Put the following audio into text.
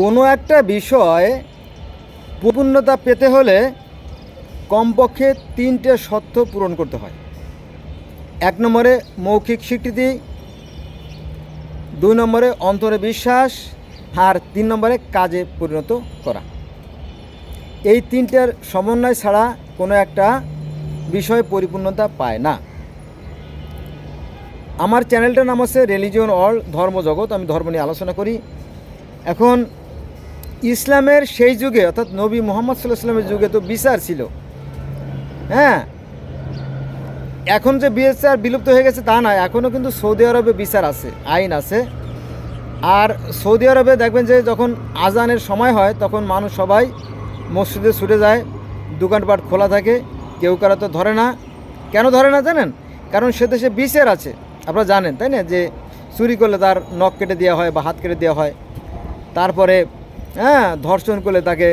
কোনো একটা বিষয় পূর্ণতা পেতে হলে কমপক্ষে তিনটে শর্ত পূরণ করতে হয়। এক নম্বরে মৌখিক স্বীকৃতি, দুই নম্বরে অন্তরে বিশ্বাস, আর তিন নম্বরে কাজে পরিণত করা। এই তিনটের সমন্বয় ছাড়া কোনো একটা বিষয় পরিপূর্ণতা পায় না। আমার চ্যানেলটার নাম হচ্ছে রিলিজিয়ন অল ধর্মজগৎ, আমি ধর্ম নিয়ে আলোচনা করি। এখন ইসলামের সেই যুগে, অর্থাৎ নবী মোহাম্মদ সাল্লাহ সাল্লামের যুগে তো বিচার ছিল। হ্যাঁ? এখন যে বিচার বিলুপ্ত হয়ে গেছে তা নয় এখনও কিন্তু সৌদি আরবে বিচার আছে, আইন আছে। আর সৌদি আরবে দেখবেন যে যখন আজানের সময় হয়, তখন মানুষ সবাই মসজিদে ছুটে যায়, দোকানপাট খোলা থাকে, কেউ কারও তো ধরে না। কেন ধরে না জানেন? কারণ সে দেশে বিচার আছে, আপনারা জানেন, তাই না? যে চুরি করলে তার নখ কেটে দেওয়া হয় বা হাত কেটে দেওয়া হয়। তারপরে হ্যাঁ ধর্ষণ করলে তাকে